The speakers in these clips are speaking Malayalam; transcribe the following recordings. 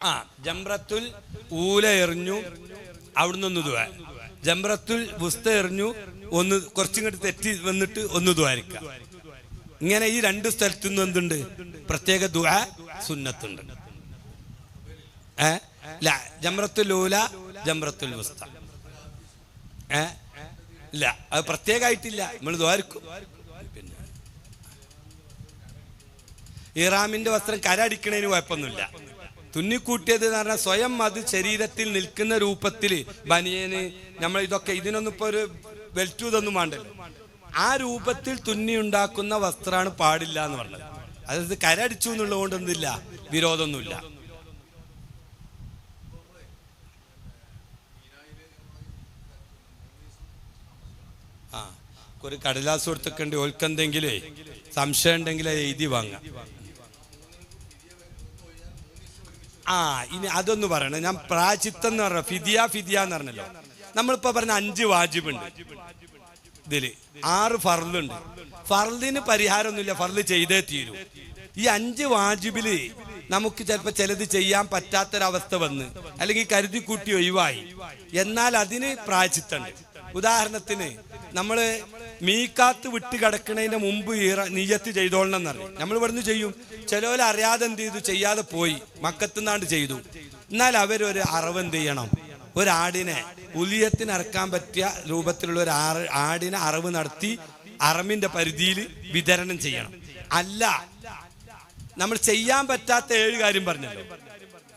ആ ജംറത്തുൽ ഊല എറിഞ്ഞു അവിടുന്ന് ഒന്ന് ദുവാ ജംറത്തുൽ വുസ്ത എറിഞ്ഞു ഒന്ന് കുറച്ചിങ്ങോട്ട് തെറ്റി വന്നിട്ട് ഒന്ന് ദ്വാരിക്ക ഇങ്ങനെ ഈ രണ്ട് സ്ഥലത്തു നിന്ന് എന്തുണ്ട്? പ്രത്യേക ദുആ സുന്നത്തുണ്ട്. ജംറത്തുൽ ഊല ജംറത്തുൽ വുസ്ത. ഏ? ഇല്ല അത് പ്രത്യേകമായിട്ടില്ല നമ്മൾ ദ്വാരിക്കും പിന്നെ. ഇറാമിന്റെ വസ്ത്രം കരടിക്കണതിന് കുഴപ്പമൊന്നുമില്ല. തുന്നിക്കൂട്ടിയത് എന്ന് പറഞ്ഞാൽ സ്വയം അത് ശരീരത്തിൽ നിൽക്കുന്ന രൂപത്തിൽ ബനിയന് നമ്മൾ ഇതൊക്കെ ഇതിനൊന്നും ഇപ്പൊ ഒരു ബെൽറ്റ് ഇതൊന്നും വേണ്ടല്ലോ. ആ രൂപത്തിൽ തുന്നി ഉണ്ടാക്കുന്ന വസ്ത്രമാണ് പാടില്ല എന്ന് പറഞ്ഞത്. അതായത് കരടിച്ചു എന്നുള്ളത് കൊണ്ട് എന്തില്ല? വിരോധമൊന്നുമില്ല. ആ ഒരു കടലാസ് കൊടുത്തൊക്കെ ഉണ്ട് ഓൽക്കെന്തെങ്കിലേ സംശയം ഉണ്ടെങ്കിൽ എഴുതി വാങ്ങാം. ആ ഇനി അതൊന്ന് പറയണം. ഞാൻ പ്രാചിത്തം എന്ന് പറഞ്ഞ ഫിദിയ ഫിദിയ എന്ന് പറഞ്ഞല്ലോ. നമ്മളിപ്പോ പറഞ്ഞ അഞ്ച് വാജിബുണ്ട്. ഇതിൽ ആറ് ഫർലുണ്ട് ഫർലിന് പരിഹാരമൊന്നുമില്ല. ഫർൽ ചെയ്തേ തീരൂ. ഈ അഞ്ച് വാജിബിൽ നമുക്ക് ചിലപ്പോൾ ചിലത് ചെയ്യാൻ പറ്റാത്തൊരവസ്ഥ വന്ന് അല്ലെങ്കിൽ കരുതി കൂട്ടി ഒഴിവായി. എന്നാൽ അതിന് പ്രാചിത്തണ്ട് ഉദാഹരണത്തിന് നമ്മൾ മീക്കാത്ത് വിട്ട് കിടക്കുന്നതിന് മുമ്പ് ഈറ നീയത്ത് ചെയ്തോളണം എന്നറിയാം നമ്മൾ ഇവിടുന്ന് ചെയ്യും. ചിലവർ അറിയാതെ എന്ത് ചെയ്തു? ചെയ്യാതെ പോയി. മക്കത്തുനിന്നാണ്ട് ചെയ്തു. എന്നാൽ അവരൊരു അറവ് എന്ത് ചെയ്യണം? ഒരാടിനെ ഉലിയത്തിന് അറക്കാൻ പറ്റിയ രൂപത്തിലുള്ള ഒരു ആടിനെ അറവ് നടത്തി അറമിന്റെ പരിധിയിൽ വിതരണം ചെയ്യണം. അല്ല നമ്മൾ ചെയ്യാൻ പറ്റാത്ത ഏഴ് കാര്യം പറഞ്ഞല്ലോ.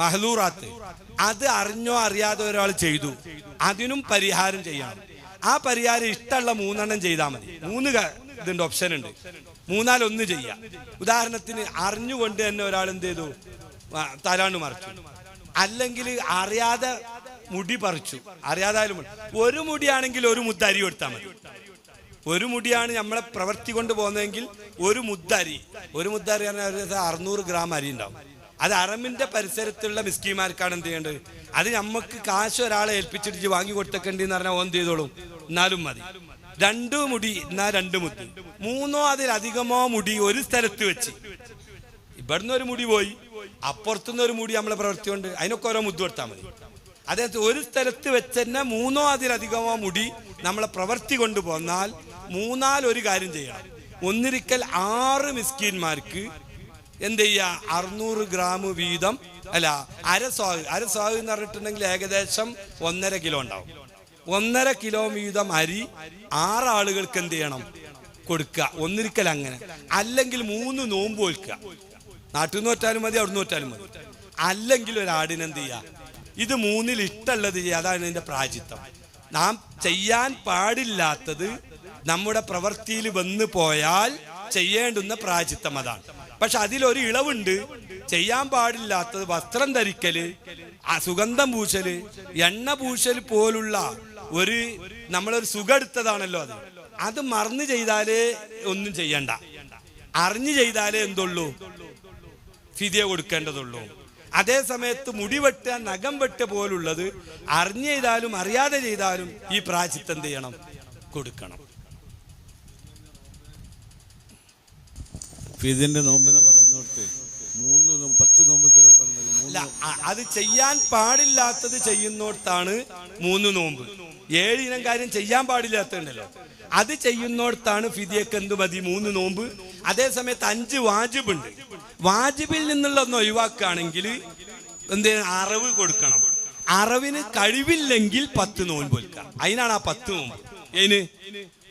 മഹലൂറാത്ത്. അത് അറിഞ്ഞോ അറിയാതെ ഒരാൾ ചെയ്തു. അതിനും പരിഹാരം ചെയ്യണം. ആ പരിഹാരം ഇഷ്ടമുള്ള മൂന്നെണ്ണം ചെയ്താൽ മതി. മൂന്ന് ഇതിന്റെ ഓപ്ഷൻ ഉണ്ട്. മൂന്നാലൊന്ന് ചെയ്യാം. ഉദാഹരണത്തിന് അറിഞ്ഞുകൊണ്ട് തന്നെ ഒരാൾ എന്ത് ചെയ്തു? തലാണ് മറിച്ചു. അല്ലെങ്കിൽ അറിയാതെ മുടി പറിച്ചു. അറിയാതായാലും ഒരു മുടിയാണെങ്കിൽ ഒരു മുദ്ധരി കൊടുത്താൽ മതി. ഒരു മുടിയാണ് നമ്മളെ പ്രവർത്തി കൊണ്ട് പോകുന്നതെങ്കിൽ ഒരു മുദ്ദരി. ഒരു മുദ്ദരി പറഞ്ഞാൽ അറുന്നൂറ് ഗ്രാം അരി ഉണ്ടാവും. അത് അറമിന്റെ പരിസരത്തുള്ള മിസ്കിമാർക്കാണ് എന്ത് ചെയ്യേണ്ടത്? അത് നമുക്ക് കാശ് ഒരാളെ ഏൽപ്പിച്ചിട്ട് വാങ്ങി കൊടുത്തേക്കണ്ടി എന്ന് പറഞ്ഞാൽ ഓൻ ചെയ്തോളും? എന്നാലും മതി. രണ്ടു മുടി എന്നാ രണ്ട് മുത്തി. മൂന്നോ അതിലധികമോ മുടി ഒരു സ്ഥലത്ത് വെച്ച്. ഇവിടുന്ന് ഒരു മുടി പോയി. അപ്പുറത്തുനിന്ന് ഒരു മുടി നമ്മളെ പ്രവർത്തി കൊണ്ട് അതിനൊക്കെ ഓരോ മുത്തു കൊടുത്താൽ മതി. അതായത് ഒരു സ്ഥലത്ത് വെച്ച് തന്നെ മൂന്നോ അതിലധികമോ മുടി നമ്മളെ പ്രവർത്തി കൊണ്ട് പോന്നാൽ മൂന്നാൽ ഒരു കാര്യം ചെയ്യണം ഒന്നിരിക്കൽ ആറ് മിസ്കീന്മാർക്ക് എന്ത് ചെയ്യുക അറുന്നൂറ് ഗ്രാം വീതം അല്ല അര സ്വാഗ് അര സ്വാഗ് എന്ന് പറഞ്ഞിട്ടുണ്ടെങ്കിൽ ഏകദേശം ഒന്നര കിലോ ഉണ്ടാവും. ഒന്നര കിലോ വീതം അരി ആറാളുകൾക്ക് എന്ത് ചെയ്യണം? കൊടുക്കുക. ഒന്നിരിക്കൽ അങ്ങനെ. അല്ലെങ്കിൽ മൂന്ന് നോമ്പ് ഒഴിക്കുക നാട്ടിൽ നിന്ന് ഒറ്റാലും മതി അവിടെ ഒറ്റാലും മതി. അല്ലെങ്കിൽ ഒരു ആടിന് എന്ത് ചെയ്യുക? ഇത് മൂന്നിൽ ഇട്ടുള്ളത് ചെയ്യുക. അതാണ് ഇതിന്റെ പ്രാചിത്വം. നാം ചെയ്യാൻ പാടില്ലാത്തത് നമ്മുടെ പ്രവൃത്തിയിൽ വന്നു പോയാൽ ചെയ്യേണ്ടുന്ന പ്രാചിത്വം അതാണ്. പക്ഷെ അതിലൊരു ഇളവുണ്ട്. ചെയ്യാൻ പാടില്ലാത്തത് വസ്ത്രം ധരിക്കൽ സുഗന്ധം പൂശൽ എണ്ണ പൂശൽ പോലുള്ള ഒരു നമ്മളൊരു സുഖം എടുത്തതാണല്ലോ അത്. അത് മറന്നു ചെയ്താലേ ഒന്നും ചെയ്യണ്ട. അറിഞ്ഞു ചെയ്താലേ എന്തുള്ളൂ? ഫിദിയ കൊടുക്കേണ്ടതുള്ളൂ. അതേ സമയത്ത് മുടി വെട്ടുക നഖം വെട്ടുക പോലുള്ളത് അറിഞ്ഞു ചെയ്താലും അറിയാതെ ചെയ്താലും ഈ പ്രാചിത്വം ചെയ്യണം? കൊടുക്കണം. ഫിതിന്റെ നോമ്പിനെ പറഞ്ഞു മൂന്ന് നോമ്പ് പത്ത് നോമ്പ് ചിലർ പറഞ്ഞല്ലോ മൂന്ന് അല്ല അത് ചെയ്യാൻ പാടില്ലാത്തത് ചെയ്യുന്നോടത്താണ് മൂന്ന് നോമ്പ്. ഏഴ് ഇനം കാര്യം ചെയ്യാൻ പാടില്ലാത്തതുണ്ടല്ലോ. അത് ചെയ്യുന്നോടത്താണ് ഫിദിയക്ക് എന്ത് മതി? മൂന്ന് നോമ്പ്. അതേ സമയത്ത് അഞ്ച് വാജിബുണ്ട്. വാജിബിൽ നിന്നുള്ള ഒന്ന് ഒഴിവാക്കുകയാണെങ്കിൽ എന്ത് അറിവ് കൊടുക്കണം. അറിവിന് കഴിവില്ലെങ്കിൽ പത്ത് നോമ്പ് വെക്കുക. അതിനാണ് ആ പത്ത് നോമ്പ്. അതിന്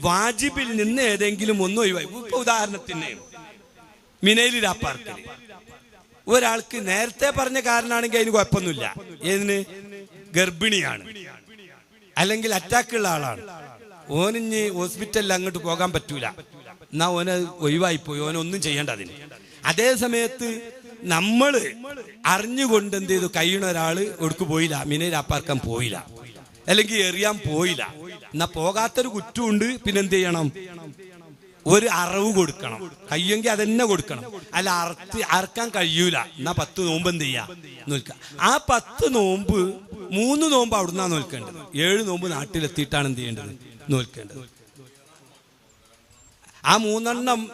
വാജിബിൽ നിന്ന് ഏതെങ്കിലും ഒന്ന് ഒഴിവായി ഇപ്പൊ ഉദാഹരണത്തിന് മിനയിൽ രാപ്പാർക്കൽ ഒരാൾക്ക് നേരത്തെ പറഞ്ഞ കാരണമാണെങ്കിൽ അതിന് കുഴപ്പമൊന്നുമില്ല. ഏതിന്? ഗർഭിണിയാണ്. അല്ലെങ്കിൽ അറ്റാക്ക് ഉള്ള ആളാണ്. ഓനിഞ്ഞ് ഹോസ്പിറ്റലിൽ അങ്ങോട്ട് പോകാൻ പറ്റൂല. എന്നാ ഓന് ഒഴിവായിപ്പോയി. ഓനൊന്നും ചെയ്യേണ്ട അതിന്. അതേ സമയത്ത് നമ്മൾ അറിഞ്ഞുകൊണ്ട് എന്ത് ചെയ്തു? കഴിയണ ഒരാൾ ഒടുക്ക് പോയില്ല. മിനയിലാപ്പാർക്കാൻ പോയില്ല. അല്ലെങ്കിൽ എറിയാൻ പോയില്ല. എന്നാ പോകാത്തൊരു കുറ്റമുണ്ട്. പിന്നെന്ത് ചെയ്യണം? ഒരു അറവ് കൊടുക്കണം. കഴിയുമെങ്കിൽ അതന്നെ കൊടുക്കണം. അല്ല അറുത്ത് അറക്കാൻ കഴിയൂല. എന്നാ പത്ത് നോമ്പ് എന്ത് ചെയ്യാ? നോൽക്കുക ആ പത്ത് നോമ്പ് മൂന്ന് നോമ്പ് അവിടുന്നാ നോൽക്കേണ്ടത്. ഏഴ് നോമ്പ് നാട്ടിലെത്തിയിട്ടാണ് എന്ത് ചെയ്യേണ്ടത്? നോൽക്കേണ്ടത്. ആ മൂന്നെണ്ണം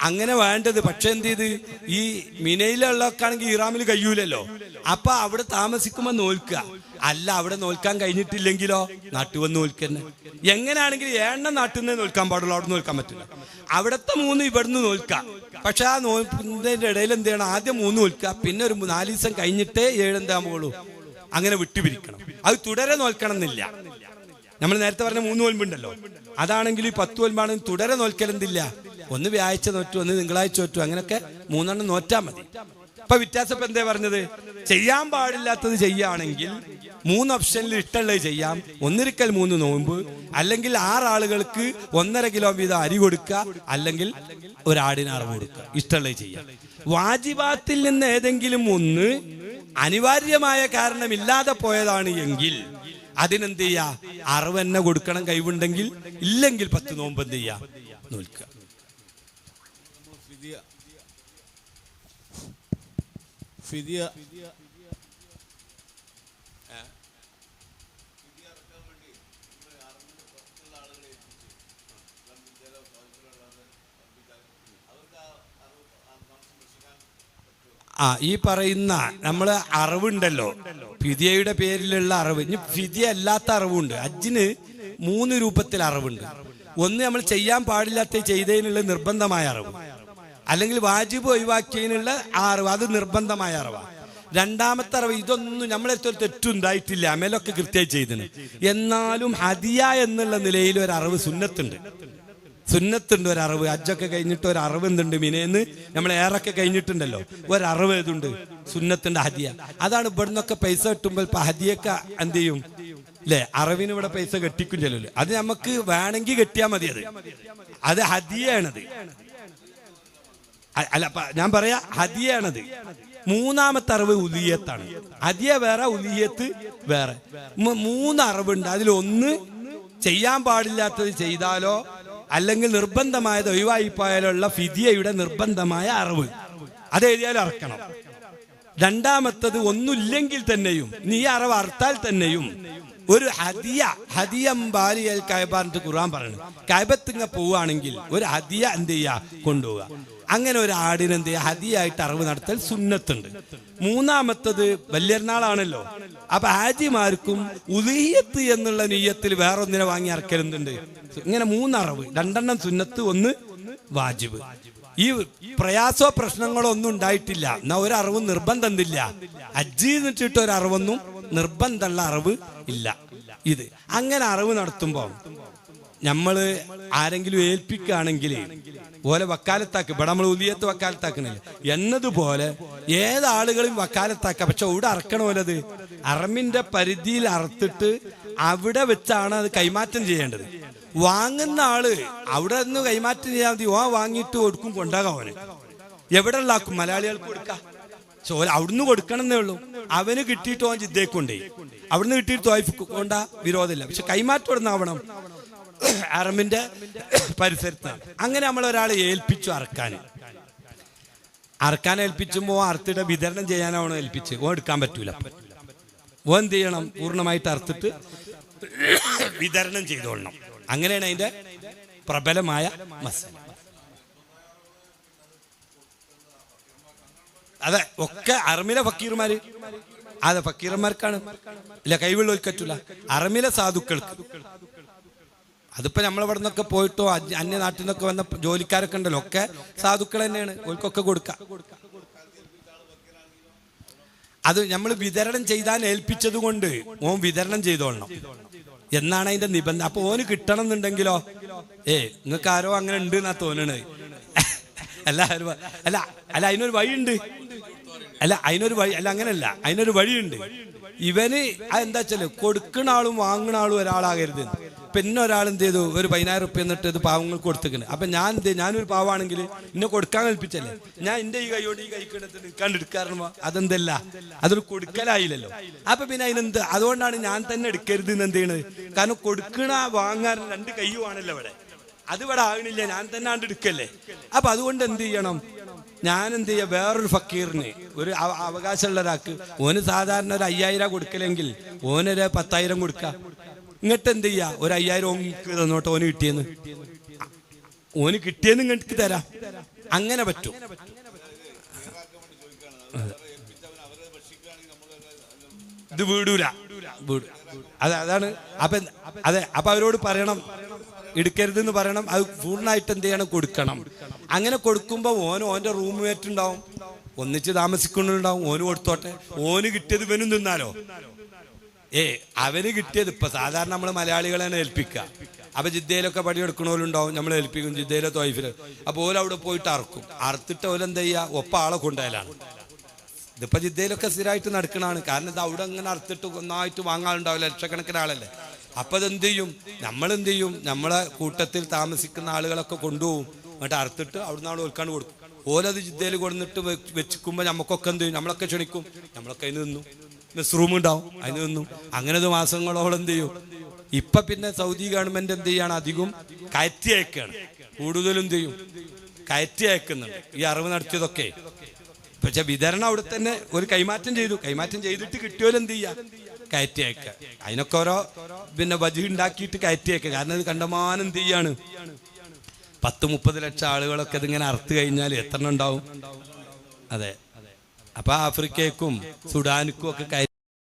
അങ്ങനെ വേണ്ടത്. പക്ഷെ എന്ത് ചെയ്ത് ഈ മിനയിലുള്ളതൊക്കെ ആണെങ്കിൽ ഇറാമിൽ കഴിയൂലല്ലോ. അപ്പൊ അവിടെ താമസിക്കുമ്പോ നോൽക്കുക. അല്ല അവിടെ നോൽക്കാൻ കഴിഞ്ഞിട്ടില്ലെങ്കിലോ? നാട്ടുവന്ന് നോൽക്കന്നെ എങ്ങനെയാണെങ്കിൽ എണ്ണ നാട്ടിൽ നിന്ന് നോൽക്കാൻ പാടുള്ളൂ. അവിടെ നോൽക്കാൻ പറ്റില്ല. അവിടത്തെ മൂന്ന് ഇവിടുന്ന് നോൽക്കാം പക്ഷെ ആ നോൽപ്പിന്റെ ഇടയിൽ എന്ത് ചെയ്യണം ആദ്യം മൂന്ന് നോൽക്കുക. പിന്നെ ഒരു നാല് ദിവസം കഴിഞ്ഞിട്ടേ ഏഴെന്താകുമ്പോളൂ അങ്ങനെ വിട്ടുപിരിക്കണം. അത് തുടരെ നോൽക്കണം എന്നില്ല നമ്മൾ നേരത്തെ പറഞ്ഞ മൂന്ന് നോൽമ്പുണ്ടല്ലോ അതാണെങ്കിൽ ഈ പത്ത് നോൽമ്പാണെങ്കിൽ തുടരെ നോൽക്കലെന്തില്ല? ഒന്ന് വ്യാഴ്ച നോറ്റു ഒന്ന് തിങ്കളാഴ്ച നോറ്റു അങ്ങനെയൊക്കെ മൂന്നെണ്ണം നോറ്റാ മതി. ഇപ്പൊ വ്യത്യാസം എന്തേ പറഞ്ഞത്? ചെയ്യാൻ പാടില്ലാത്തത് ചെയ്യുകയാണെങ്കിൽ മൂന്ന് ഓപ്ഷനിൽ ഇഷ്ടമുള്ളത് ചെയ്യാം. ഒന്നിരിക്കൽ മൂന്ന് നോമ്പ് അല്ലെങ്കിൽ ആറാളുകൾക്ക് ഒന്നര കിലോ വീതം അരി കൊടുക്കുക അല്ലെങ്കിൽ ഒരാടിന് അറിവ് കൊടുക്കുക. ഇഷ്ടമുള്ളത് ചെയ്യാം. വാജിബാത്തിൽ നിന്ന് ഏതെങ്കിലും ഒന്ന് അനിവാര്യമായ കാരണമില്ലാതെ പോയതാണ് എങ്കിൽ അതിനെന്ത് ചെയ്യാ അറിവ് തന്നെ കൊടുക്കണം കഴിവുണ്ടെങ്കിൽ ഇല്ലെങ്കിൽ പത്ത് നോമ്പ് എന്ത് ചെയ്യാ നോൽക്കുക ഫിദിയ ആ ഈ പറയുന്ന നമ്മൾ അറിവുണ്ടല്ലോ. ഫിദിയയുടെ പേരിലുള്ള അറിവ്. ഇനി ഫിദിയ അല്ലാത്ത അറിവുണ്ട്. അജിന് മൂന്ന് രൂപത്തിൽ അറിവുണ്ട്. ഒന്ന് നമ്മൾ ചെയ്യാൻ പാടില്ലാത്ത ചെയ്തതിനുള്ള നിർബന്ധമായ അറിവ്. അല്ലെങ്കിൽ വാജിബ് ഒഴിവാക്കിയതിനുള്ള ആ അറിവ്. അത് നിർബന്ധമായ അറിവാണ് രണ്ടാമത്തെ അറിവ് ഇതൊന്നും നമ്മളെ ഒരു തെറ്റുണ്ടായിട്ടില്ല. അമലൊക്കെ കൃത്യമായി ചെയ്തിന്. എന്നാലും ഹതിയ എന്നുള്ള നിലയിൽ ഒരു അറിവ് സുന്നത്തുണ്ട്. സുന്നത്തുണ്ട് ഒരു അറിവ് അജ്ജൊക്കെ കഴിഞ്ഞിട്ട് ഒരു അറിവ് എന്തുണ്ട് മിനേന്ന് നമ്മൾ ഏറൊക്കെ കഴിഞ്ഞിട്ടുണ്ടല്ലോ. ഒരു അറിവ് ഏതുണ്ട്? സുന്നത്തിന്റെ ഹദിയ. അതാണ് ഇവിടുന്നൊക്കെ പൈസ കിട്ടുമ്പോൾ ഇപ്പൊ ഹദിയൊക്കെ എന്ത് ചെയ്യും? അല്ലേ അറിവിന് ഇവിടെ പൈസ കെട്ടിക്കും ചെല്ലല്ലോ അത് നമുക്ക് വേണമെങ്കിൽ കെട്ടിയാൽ മതി അത്. അത് ഹദിയാണത്. അല്ല ഞാൻ പറയാ ഹദിയാണത്. മൂന്നാമത്തെ അറിവ് ഉലിയത്താണ്. ഹദിയ വേറെ ഉലിയത്ത് വേറെ. മൂന്ന് അറിവുണ്ട്. അതിലൊന്ന് ചെയ്യാൻ പാടില്ലാത്തത് ചെയ്താലോ അല്ലെങ്കിൽ നിർബന്ധമായത് ഒഴിവായിപ്പോയാലുള്ള ഫിദിയയുടെ നിർബന്ധമായ അറിവ്. അത് അറക്കണം. രണ്ടാമത്തത് ഒന്നുമില്ലെങ്കിൽ തന്നെയും നീ അറിവ് അർത്താൽ തന്നെയും ഒരു ഹദിയ ഹദിയം ബാലിയൽ കയബാറിന്റെ ഖുർആൻ പറയുന്നു കായബത്തിങ്ങ പോവുകയാണെങ്കിൽ ഒരു ഹദിയ എന്ത് ചെയ്യുക? കൊണ്ടുപോവുക. അങ്ങനെ ഒരു ആടിന് എന്ത് ചെയ്യുക? ഹദിയായിട്ട് അറിവ് നടത്തൽ സുന്നത്തുണ്ട്. മൂന്നാമത്തത് വലിയൊരുനാളാണല്ലോ അപ്പൊ ഹാജിമാർക്കും ഉദീയത്ത് എന്നുള്ള നീയത്തിൽ വേറൊന്നിനെ വാങ്ങി അറക്കരുന്നുണ്ട് ഇങ്ങനെ മൂന്നറവ് രണ്ടെണ്ണം സുന്നത്ത് ഒന്ന് വാജിബ്. ഈ പ്രയാസോ പ്രശ്നങ്ങളോ ഒന്നും ഉണ്ടായിട്ടില്ല. എന്നാ ഒരറിവ് നിർബന്ധം ഇല്ല അജ്ജി ഒരു അറിവൊന്നും നിർബന്ധമുള്ള അറിവ് ഇല്ല. ഇത് അങ്ങനെ അറിവ് നടത്തുമ്പോൾ നമ്മൾ ആരെങ്കിലും ഏൽപ്പിക്കുകയാണെങ്കിൽ ഓലെ വക്കാലത്താക്ക് ഇവിടെ നമ്മൾ ഉദിയത്ത് വക്കാലത്താക്കണില്ല? എന്നതുപോലെ ഏതാളുകളും വക്കാലത്താക്കാം. പക്ഷെ ഇവിടെ അറക്കണ പോലത് അറമിന്റെ പരിധിയിൽ അറുത്തിട്ട് അവിടെ വെച്ചാണ് അത് കൈമാറ്റം ചെയ്യേണ്ടത്. വാങ്ങുന്ന ആൾ അവിടെ നിന്ന് കൈമാറ്റം ചെയ്യാൻ മതി. ഓ വാങ്ങിയിട്ട് കൊടുക്കും കൊണ്ടാകാം അവന്. എവിടെ ഉള്ളാക്കും മലയാളികൾക്ക് കൊടുക്കാം? ചോല അവിടുന്ന് കൊടുക്കണമെന്നേ ഉള്ളൂ. അവന് കിട്ടിയിട്ട് ഓൻ ജിദ്ദയ്ക്ക് കൊണ്ടേ അവിടുന്ന് കിട്ടിയിട്ട് തോയ്ഫ് കൊണ്ട വിരോധമില്ല. പക്ഷെ കൈമാറ്റം ഇവിടെ ആവണം അറമിന്റെ പരിസരത്താണ്. അങ്ങനെ നമ്മൾ ഒരാളെ ഏൽപ്പിച്ചു അറക്കാൻ. അറക്കാൻ ഏൽപ്പിച്ചുമ്പോ അറുത്തിടെ വിതരണം ചെയ്യാനാവണോ ഏൽപ്പിച്ച് ഓ എടുക്കാൻ പറ്റൂല. ഓ എന്ത് ചെയ്യണം പൂർണമായിട്ട് അർത്ഥിട്ട് വിതരണം ചെയ്തോളണം. അങ്ങനെയാണ് അതിന്റെ പ്രബലമായ മസാല അതെ ഒക്കെ അറമിലെ ഫക്കീർമാര്. അതെ ഫക്കീർമാർക്കാണ്. ഇല്ല കൈവെള്ളി പറ്റൂല അറമിലെ സാധുക്കൾക്ക്. അതിപ്പോ നമ്മളിവിടെ നിന്നൊക്കെ പോയിട്ടോ അന്യ നാട്ടിൽ നിന്നൊക്കെ വന്ന ജോലിക്കാരൊക്കെ ഉണ്ടല്ലോ ഒക്കെ സാധുക്കൾ തന്നെയാണ്. ഓൽക്കൊക്കെ കൊടുക്കാം. അത് നമ്മൾ വിതരണം ചെയ്താൽ ഏൽപ്പിച്ചത് കൊണ്ട് ഓൻ വിതരണം ചെയ്തോളണം. എന്നാണ് അതിന്റെ നിബന്ധന. അപ്പൊ ഓന് കിട്ടണം എന്നുണ്ടെങ്കിലോ ഏ നിങ്ങൾക്ക് ആരോ അങ്ങനെ ഉണ്ട് എന്നാ തോന്നണേ അല്ല അല്ല അല്ല അതിനൊരു വഴിയുണ്ട്. അല്ല അതിനൊരു വഴി അല്ല അങ്ങനല്ല. അതിനൊരു വഴിയുണ്ട്. ഇവന് എന്താ വെച്ചാൽ കൊടുക്കണ ആളും വാങ്ങണ ആളും ഒരാളാകരുത് പിന്നെ ഒരാൾ എന്ത് ചെയ്തു? ഒരു പതിനായിരം റുപ്യ എന്നിട്ട് ഇത് പാവങ്ങൾക്ക് കൊടുത്തിക്കണ് അപ്പൊ ഞാൻ എന്ത്? ഞാനൊരു പാവാണെങ്കിൽ ഇന്നെ കൊടുക്കാൻ കൽപ്പിച്ചല്ലേ? ഞാൻ എന്റെ ഈ കൈയോട് ഈ കൈ നിൽക്കാണ്ട് എടുക്കാറുണ്ടോ അതെന്തല്ല? അതൊരു കൊടുക്കലായില്ലല്ലോ. അപ്പൊ പിന്നെ അതിനെന്ത്? അതുകൊണ്ടാണ് ഞാൻ തന്നെ എടുക്കരുത് എന്ന് എന്ത് ചെയ്യണത്? കാരണം കൊടുക്കണ വാങ്ങാൻ രണ്ട് കൈയുമാണല്ലോ അവിടെ ഇവിടെ ആകണില്ല. ഞാൻ തന്നെ ആണ്ട് എടുക്കല്ലേ? അപ്പൊ അതുകൊണ്ട് എന്ത് ചെയ്യണം? ഞാൻ എന്ത് ചെയ്യാ? വേറൊരു ഫക്കീറിന് ഒരു അവ- അവകാശമുള്ള ഒരാൾക്ക് ഓന് സാധാരണ ഒരു അയ്യായിരം കൊടുക്കലെങ്കിൽ ഓനൊരു പത്തായിരം കൊടുക്ക. ഇങ്ങോട്ട് എന്ത് ചെയ്യാ ഒരു അയ്യായിരം ഓനിക്ക് തന്നോട്ടോ ഓന് കിട്ടിയെന്ന്. ഓന് കിട്ടിയെന്ന് ഇങ്ങോട്ട് തരാം. അങ്ങനെ പറ്റും. ഇത് വീടൂല. വീട്. അതെ അതാണ്. അപ്പൊ അതെ അപ്പൊ അവരോട് പറയണം. എടുക്കരുത് എന്ന് പറയണം. അത് പൂർണമായിട്ട് എന്ത് ചെയ്യണം? കൊടുക്കണം. അങ്ങനെ കൊടുക്കുമ്പോ ഓന് ഓന്റെ റൂംമേറ്റ് ഉണ്ടാവും ഒന്നിച്ച് താമസിക്കുന്നുണ്ടാവും. ഓന് കൊടുത്തോട്ടെ. ഓന് കിട്ടിയത് ഇവനും തിന്നാലോ? ഏ അവന് കിട്ടിയത് ഇപ്പൊ സാധാരണ നമ്മൾ മലയാളികളെ ഏൽപ്പിക്കുക അപ്പൊ ജിദ്ദയിലൊക്കെ പണിയെടുക്കണോലുണ്ടാവും നമ്മൾ ഏൽപ്പിക്കും ജിദ്ദയിലെ തോയ്ഫിൽ. അപ്പൊ ഓല അവിടെ പോയിട്ട് അറക്കും. അറുത്തിട്ട് ഓലെന്താ ചെയ്യുക ഒപ്പ ആളെ കൊണ്ടുപോയാലാണ്. ഇതിപ്പോ ജിദ്ദയിലൊക്കെ സ്ഥിരമായിട്ട് നടക്കണാണ് കാരണം ഇത് അവിടെ അങ്ങനെ അറുത്തിട്ട് ഒന്നായിട്ട് വാങ്ങാനുണ്ടാവില്ല. ലക്ഷക്കണക്കിന് ആളല്ലേ. അപ്പൊ അതെന്ത് ചെയ്യും? നമ്മൾ എന്ത് ചെയ്യും? നമ്മളെ കൂട്ടത്തിൽ താമസിക്കുന്ന ആളുകളൊക്കെ കൊണ്ടുപോകും. എന്നിട്ട് അറുത്തിട്ട് അവിടുന്ന് ആൾ ഓൽക്കാണ്ട് കൊടുക്കും ഓലത് ജിദ്ദയിൽ കൊടുത്തിട്ട് വെച്ചിക്കുമ്പോൾ നമുക്കൊക്കെ എന്ത് ചെയ്യും? നമ്മളൊക്കെ ക്ഷണിക്കും. നമ്മളൊക്കെ അതിന് നിന്നു. മെസ് റൂം ഉണ്ടാവും. അതിന് അങ്ങനെ ഒരു മാസങ്ങളോളം എന്ത് ചെയ്യും? ഇപ്പൊ പിന്നെ സൗദി ഗവൺമെന്റ് എന്ത് ചെയ്യാണ്? അധികം കയറ്റി അയക്കുകയാണ് കൂടുതലും ചെയ്യും? കയറ്റി അയക്കുന്നുണ്ട്. ഈ അറിവ് നടത്തിയതൊക്കെ. പക്ഷെ വിതരണം അവിടെ തന്നെ ഒരു കൈമാറ്റം ചെയ്തു. കൈമാറ്റം ചെയ്തിട്ട് കിട്ടിയോലും എന്ത് ചെയ്യാ? കയറ്റി അയക്കുക. അതിനൊക്കെ ഓരോ പിന്നെ വജി ഉണ്ടാക്കിയിട്ട് കയറ്റി അയക്കുക. കാരണം ഇത് കണ്ടമാനം എന്ത് ചെയ്യാണ്? പത്ത് മുപ്പത് ലക്ഷം ആളുകളൊക്കെ ഇതിങ്ങനെ അറുത്ത് കഴിഞ്ഞാൽ എത്ര ഉണ്ടാവും? അതെ. അപ്പൊ ആഫ്രിക്കയ്ക്കും സുഡാനിക്കും ഒക്കെ